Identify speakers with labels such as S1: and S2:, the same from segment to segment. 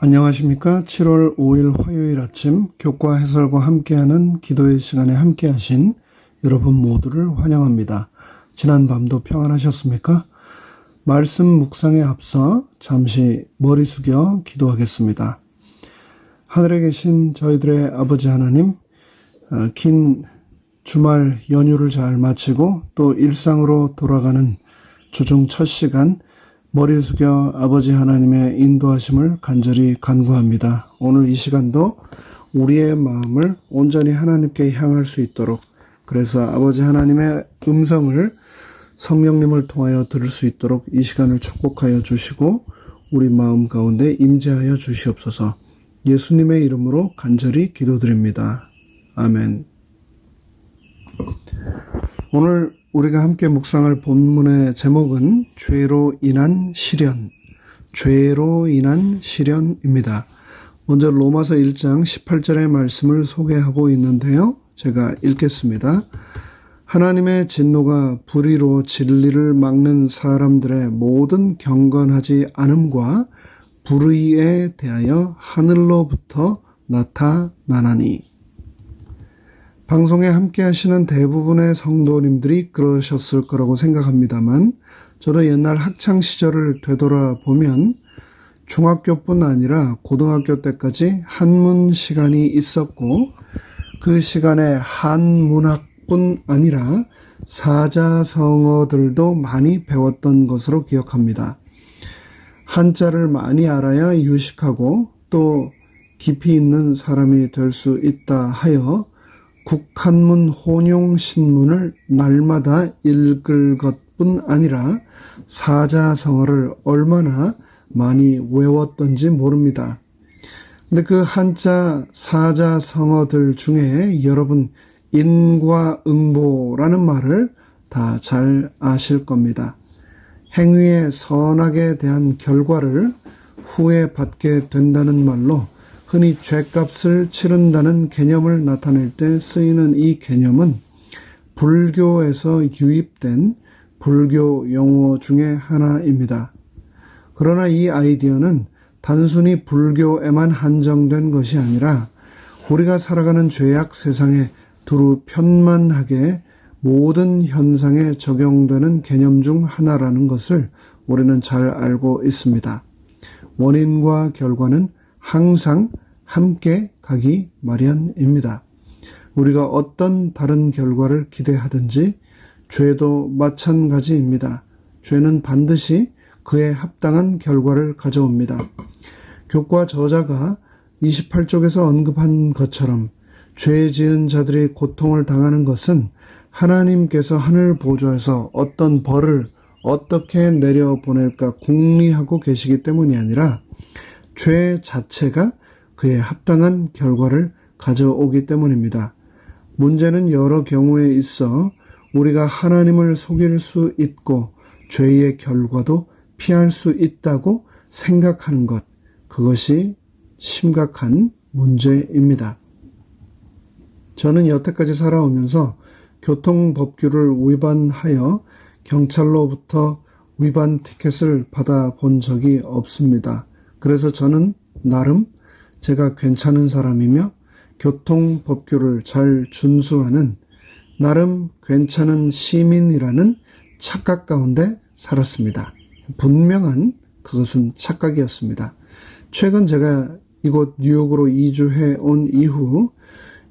S1: 안녕하십니까. 7월 5일 화요일 아침 교과 해설과 함께하는 기도의 시간에 함께하신 여러분 모두를 환영합니다. 지난 밤도 평안하셨습니까? 말씀 묵상에 앞서 잠시 머리 숙여 기도하겠습니다. 하늘에 계신 저희들의 아버지 하나님, 어, 긴 주말 연휴를 잘 마치고 또 일상으로 돌아가는 주중 첫 시간 머리 숙여 아버지 하나님의 인도하심을 간절히 간구합니다. 오늘 이 시간도 우리의 마음을 온전히 하나님께 향할 수 있도록 그래서 아버지 하나님의 음성을 성령님을 통하여 들을 수 있도록 이 시간을 축복하여 주시고 우리 마음 가운데 임재하여 주시옵소서. 예수님의 이름으로 간절히 기도드립니다. 아멘. 오늘 우리가 함께 묵상할 본문의 제목은 죄로 인한 시련, 죄로 인한 시련입니다. 먼저 로마서 1장 18절의 말씀을 소개하고 있는데요. 제가 읽겠습니다. 하나님의 진노가 불의로 진리를 막는 사람들의 모든 경건하지 않음과 불의에 대하여 하늘로부터 나타나나니. 방송에 함께 하시는 대부분의 성도님들이 그러셨을 거라고 생각합니다만 저도 옛날 학창 시절을 되돌아보면 중학교뿐 아니라 고등학교 때까지 한문 시간이 있었고 그 시간에 한문학뿐 아니라 사자성어들도 많이 배웠던 것으로 기억합니다. 한자를 많이 알아야 유식하고 또 깊이 있는 사람이 될 수 있다 하여 국한문 혼용 신문을 날마다 읽을 것뿐 아니라 사자성어를 얼마나 많이 외웠던지 모릅니다. 근데 그 한자 사자성어들 중에 여러분 인과응보라는 말을 다 잘 아실 겁니다. 행위의 선악에 대한 결과를 후에 받게 된다는 말로 흔히 죄값을 치른다는 개념을 나타낼 때 쓰이는 이 개념은 불교에서 유입된 불교 용어 중의 하나입니다. 그러나 이 아이디어는 단순히 불교에만 한정된 것이 아니라 우리가 살아가는 죄악 세상에 두루 편만하게 모든 현상에 적용되는 개념 중 하나라는 것을 우리는 잘 알고 있습니다. 원인과 결과는 항상 함께 가기 마련입니다. 우리가 어떤 다른 결과를 기대하든지 죄도 마찬가지입니다. 죄는 반드시 그에 합당한 결과를 가져옵니다. 교과 저자가 28쪽에서 언급한 것처럼 죄 지은 자들이 고통을 당하는 것은 하나님께서 하늘 보좌에서 어떤 벌을 어떻게 내려보낼까 궁리하고 계시기 때문이 아니라 죄 자체가 그에 합당한 결과를 가져오기 때문입니다. 문제는 여러 경우에 있어 우리가 하나님을 속일 수 있고 죄의 결과도 피할 수 있다고 생각하는 것, 그것이 심각한 문제입니다. 저는 여태까지 살아오면서 교통법규를 위반하여 경찰로부터 위반 티켓을 받아 본 적이 없습니다. 그래서 저는 나름 제가 괜찮은 사람이며 교통 법규를 잘 준수하는 나름 괜찮은 시민이라는 착각 가운데 살았습니다. 분명한 그것은 착각이었습니다. 최근 제가 이곳 뉴욕으로 이주해 온 이후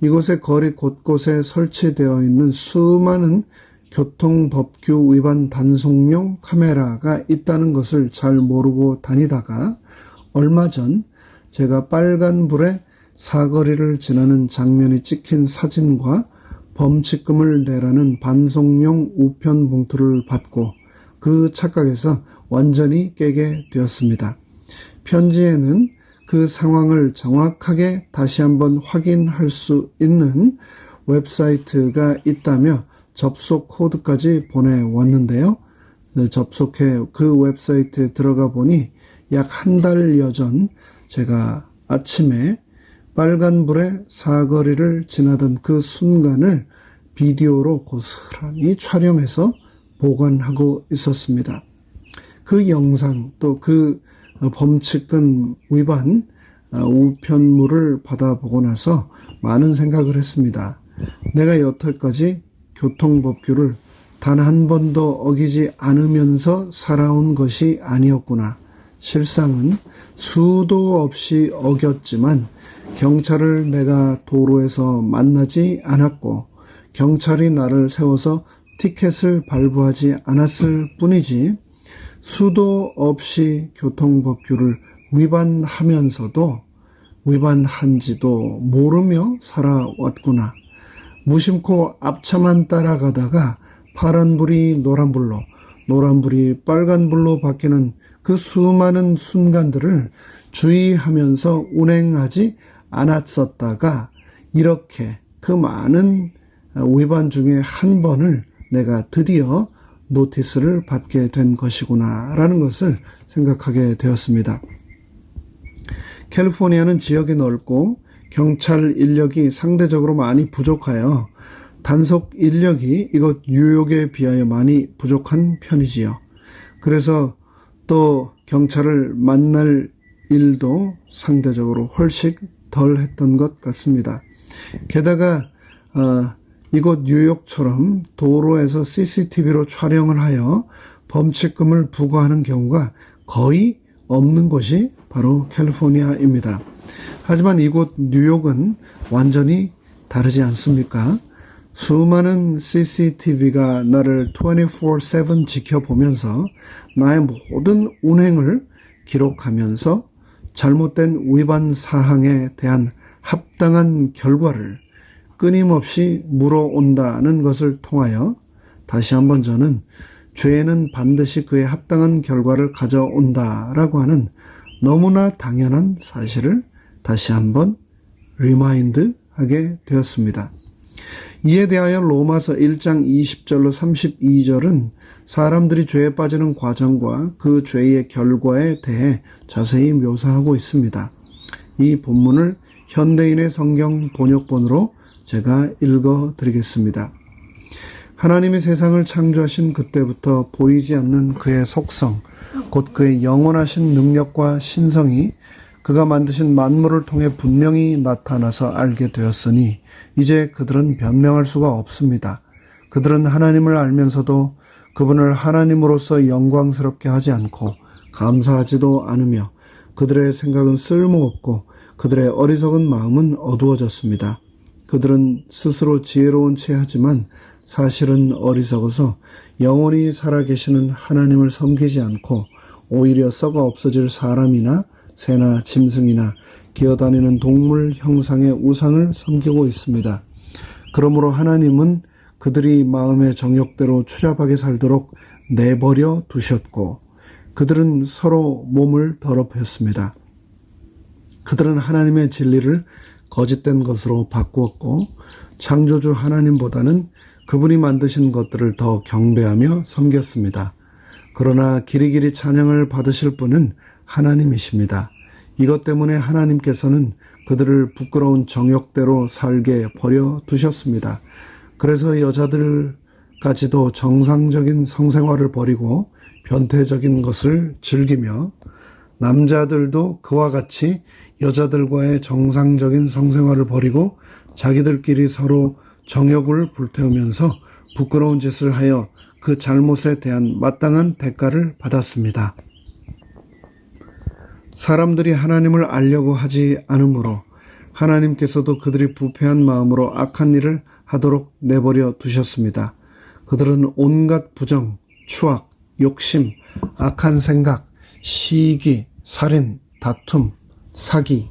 S1: 이곳의 거리 곳곳에 설치되어 있는 수많은 교통법규 위반 단속용 카메라가 있다는 것을 잘 모르고 다니다가 얼마 전 제가 빨간불에 사거리를 지나는 장면이 찍힌 사진과 범칙금을 내라는 반송용 우편 봉투를 받고 그 착각에서 완전히 깨게 되었습니다. 편지에는 그 상황을 정확하게 다시 한번 확인할 수 있는 웹사이트가 있다며 접속 코드까지 보내왔는데요. 접속해 그 웹사이트에 들어가 보니 약 한 달여 전 제가 아침에 빨간불에 사거리를 지나던 그 순간을 비디오로 고스란히 촬영해서 보관하고 있었습니다. 그 영상 또 그 범칙금 위반 어, 우편물을 받아보고 나서 많은 생각을 했습니다. 내가 여태까지 교통법규를 단 한 번도 어기지 않으면서 살아온 것이 아니었구나. 실상은 수도 없이 어겼지만 경찰을 내가 도로에서 만나지 않았고 경찰이 나를 세워서 티켓을 발부하지 않았을 뿐이지 수도 없이 교통법규를 위반하면서도 위반한지도 모르며 살아왔구나. 무심코 앞차만 따라가다가 파란불이 노란불로, 노란불이 빨간불로 바뀌는 그 수많은 순간들을 주의하면서 운행하지 않았었다가 이렇게 그 많은 위반 중에 한 번을 내가 드디어 노티스를 받게 된 것이구나 라는 것을 생각하게 되었습니다. 캘리포니아는 지역이 넓고 경찰 인력이 상대적으로 많이 부족하여 단속 인력이 이곳 뉴욕에 비하여 많이 부족한 편이지요. 그래서 또 경찰을 만날 일도 상대적으로 훨씬 덜 했던 것 같습니다. 게다가 어, 이곳 뉴욕처럼 도로에서 CCTV로 촬영을 하여 범칙금을 부과하는 경우가 거의 없는 곳이 바로 캘리포니아입니다. 하지만 이곳 뉴욕은 완전히 다르지 않습니까? 수많은 CCTV가 나를 24-7 지켜보면서 나의 모든 운행을 기록하면서 잘못된 위반 사항에 대한 합당한 결과를 끊임없이 물어온다는 것을 통하여 다시 한번 저는 죄는 반드시 그에 합당한 결과를 가져온다라고 하는 너무나 당연한 사실을 다시 한번 리마인드 하게 되었습니다. 이에 대하여 로마서 1장 20절로 32절은 사람들이 죄에 빠지는 과정과 그 죄의 결과에 대해 자세히 묘사하고 있습니다. 이 본문을 현대인의 성경 번역본으로 제가 읽어 드리겠습니다. 하나님이 세상을 창조하신 그때부터 보이지 않는 그의 속성, 곧 그의 영원하신 능력과 신성이 그가 만드신 만물을 통해 분명히 나타나서 알게 되었으니 이제 그들은 변명할 수가 없습니다. 그들은 하나님을 알면서도 그분을 하나님으로서 영광스럽게 하지 않고 감사하지도 않으며 그들의 생각은 쓸모없고 그들의 어리석은 마음은 어두워졌습니다. 그들은 스스로 지혜로운 채 하지만 사실은 어리석어서 영원히 살아계시는 하나님을 섬기지 않고 오히려 썩어 없어질 사람이나 새나 짐승이나 기어다니는 동물 형상의 우상을 섬기고 있습니다. 그러므로 하나님은 그들이 마음의 정욕대로 추잡하게 살도록 내버려 두셨고 그들은 서로 몸을 더럽혔습니다. 그들은 하나님의 진리를 거짓된 것으로 바꾸었고 창조주 하나님보다는 그분이 만드신 것들을 더 경배하며 섬겼습니다. 그러나 길이길이 찬양을 받으실 분은 하나님이십니다. 이것 때문에 하나님께서는 그들을 부끄러운 정욕대로 살게 버려 두셨습니다. 그래서 여자들까지도 정상적인 성생활을 버리고 변태적인 것을 즐기며 남자들도 그와 같이 여자들과의 정상적인 성생활을 버리고 자기들끼리 서로 정욕을 불태우면서 부끄러운 짓을 하여 그 잘못에 대한 마땅한 대가를 받았습니다. 사람들이 하나님을 알려고 하지 않으므로 하나님께서도 그들이 부패한 마음으로 악한 일을 하도록 내버려 두셨습니다. 그들은 온갖 부정, 추악, 욕심, 악한 생각, 시기, 살인, 다툼, 사기,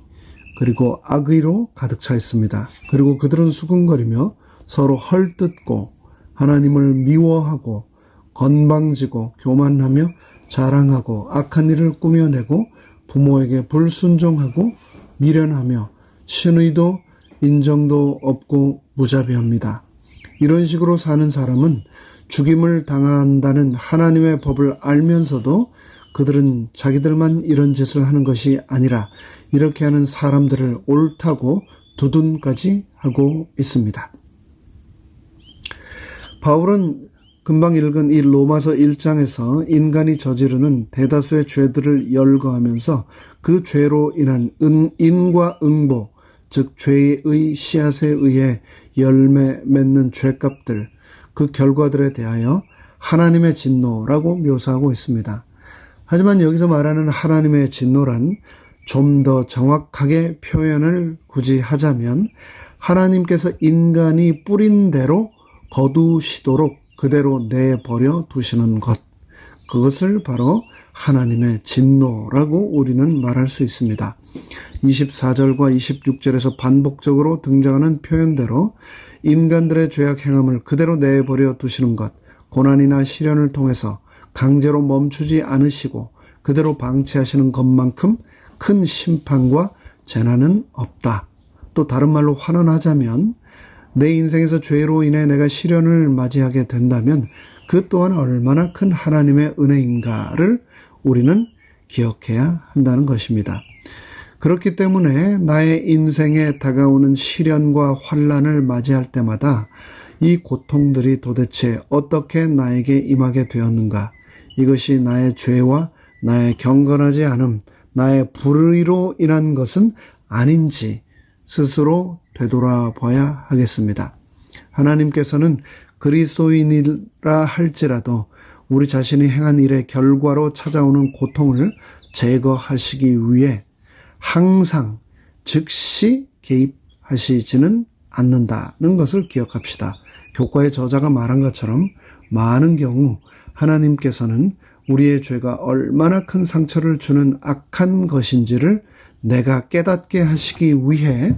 S1: 그리고 악의로 가득 차 있습니다. 그리고 그들은 수근거리며 서로 헐뜯고 하나님을 미워하고 건방지고 교만하며 자랑하고 악한 일을 꾸며내고 부모에게 불순종하고 미련하며 신의도 인정도 없고 무자비합니다. 이런 식으로 사는 사람은 죽임을 당한다는 하나님의 법을 알면서도 그들은 자기들만 이런 짓을 하는 것이 아니라 이렇게 하는 사람들을 옳다고 두둔까지 하고 있습니다. 바울은 그 금방 읽은 이 로마서 1장에서 인간이 저지르는 대다수의 죄들을 열거하면서 그 죄로 인한 은, 인과 응보, 즉 죄의 씨앗에 의해 열매 맺는 죄값들, 그 결과들에 대하여 하나님의 진노라고 묘사하고 있습니다. 하지만 여기서 말하는 하나님의 진노란 좀 더 정확하게 표현을 굳이 하자면 하나님께서 인간이 뿌린 대로 거두시도록 그대로 내버려 두시는 것. 그것을 바로 하나님의 진노라고 우리는 말할 수 있습니다. 24절과 26절에서 반복적으로 등장하는 표현대로 인간들의 죄악 행함을 그대로 내버려 두시는 것, 고난이나 시련을 통해서 강제로 멈추지 않으시고 그대로 방치하시는 것만큼 큰 심판과 재난은 없다. 또 다른 말로 환원하자면 내 인생에서 죄로 인해 내가 시련을 맞이하게 된다면 그 또한 얼마나 큰 하나님의 은혜인가를 우리는 기억해야 한다는 것입니다. 그렇기 때문에 나의 인생에 다가오는 시련과 환란을 맞이할 때마다 이 고통들이 도대체 어떻게 나에게 임하게 되었는가? 이것이 나의 죄와 나의 경건하지 않음, 나의 불의로 인한 것은 아닌지 스스로 되돌아봐야 하겠습니다. 하나님께서는 그리스도인이라 할지라도 우리 자신이 행한 일의 결과로 찾아오는 고통을 제거하시기 위해 항상 즉시 개입하시지는 않는다는 것을 기억합시다. 교과의 저자가 말한 것처럼 많은 경우 하나님께서는 우리의 죄가 얼마나 큰 상처를 주는 악한 것인지를 내가 깨닫게 하시기 위해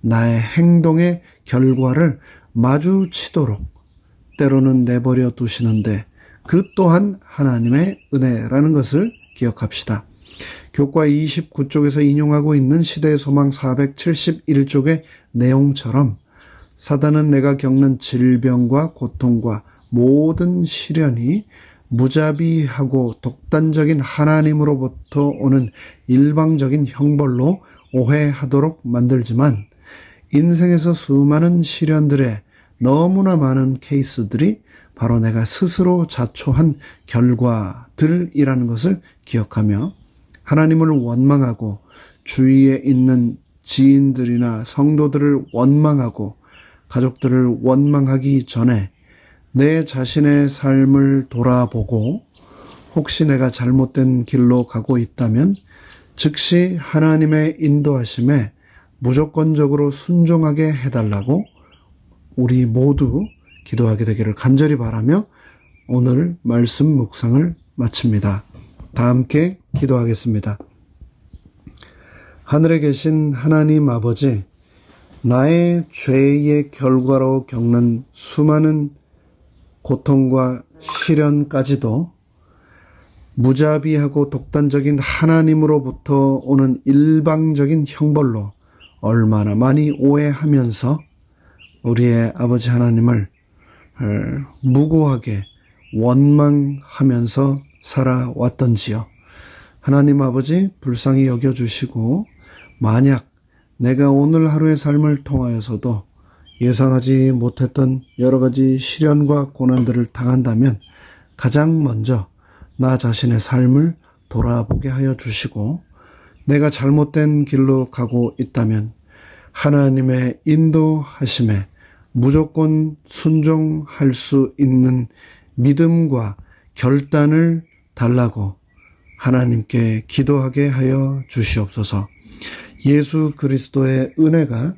S1: 나의 행동의 결과를 마주치도록 때로는 내버려 두시는데 그 또한 하나님의 은혜라는 것을 기억합시다. 교과 29쪽에서 인용하고 있는 시대의 소망 471쪽의 내용처럼 사단은 내가 겪는 질병과 고통과 모든 시련이 무자비하고 독단적인 하나님으로부터 오는 일방적인 형벌로 오해하도록 만들지만 인생에서 수많은 시련들의 너무나 많은 케이스들이 바로 내가 스스로 자초한 결과들이라는 것을 기억하며 하나님을 원망하고 주위에 있는 지인들이나 성도들을 원망하고 가족들을 원망하기 전에 내 자신의 삶을 돌아보고 혹시 내가 잘못된 길로 가고 있다면 즉시 하나님의 인도하심에 무조건적으로 순종하게 해달라고 우리 모두 기도하게 되기를 간절히 바라며 오늘 말씀 묵상을 마칩니다. 다 함께 기도하겠습니다. 하늘에 계신 하나님 아버지, 나의 죄의 결과로 겪는 수많은 고통과 시련까지도 무자비하고 독단적인 하나님으로부터 오는 일방적인 형벌로 얼마나 많이 오해하면서 우리의 아버지 하나님을 어, 무고하게 원망하면서 살아왔던지요. 하나님 아버지 불쌍히 여겨주시고 만약 내가 오늘 하루의 삶을 통하여서도 예상하지 못했던 여러 가지 시련과 고난들을 당한다면 가장 먼저 나 자신의 삶을 돌아보게 하여 주시고 내가 잘못된 길로 가고 있다면 하나님의 인도하심에 무조건 순종할 수 있는 믿음과 결단을 달라고 하나님께 기도하게 하여 주시옵소서. 예수 그리스도의 은혜가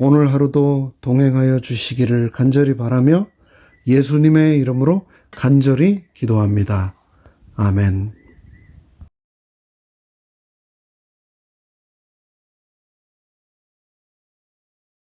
S1: 오늘 하루도 동행하여 주시기를 간절히 바라며 예수님의 이름으로 간절히 기도합니다. 아멘.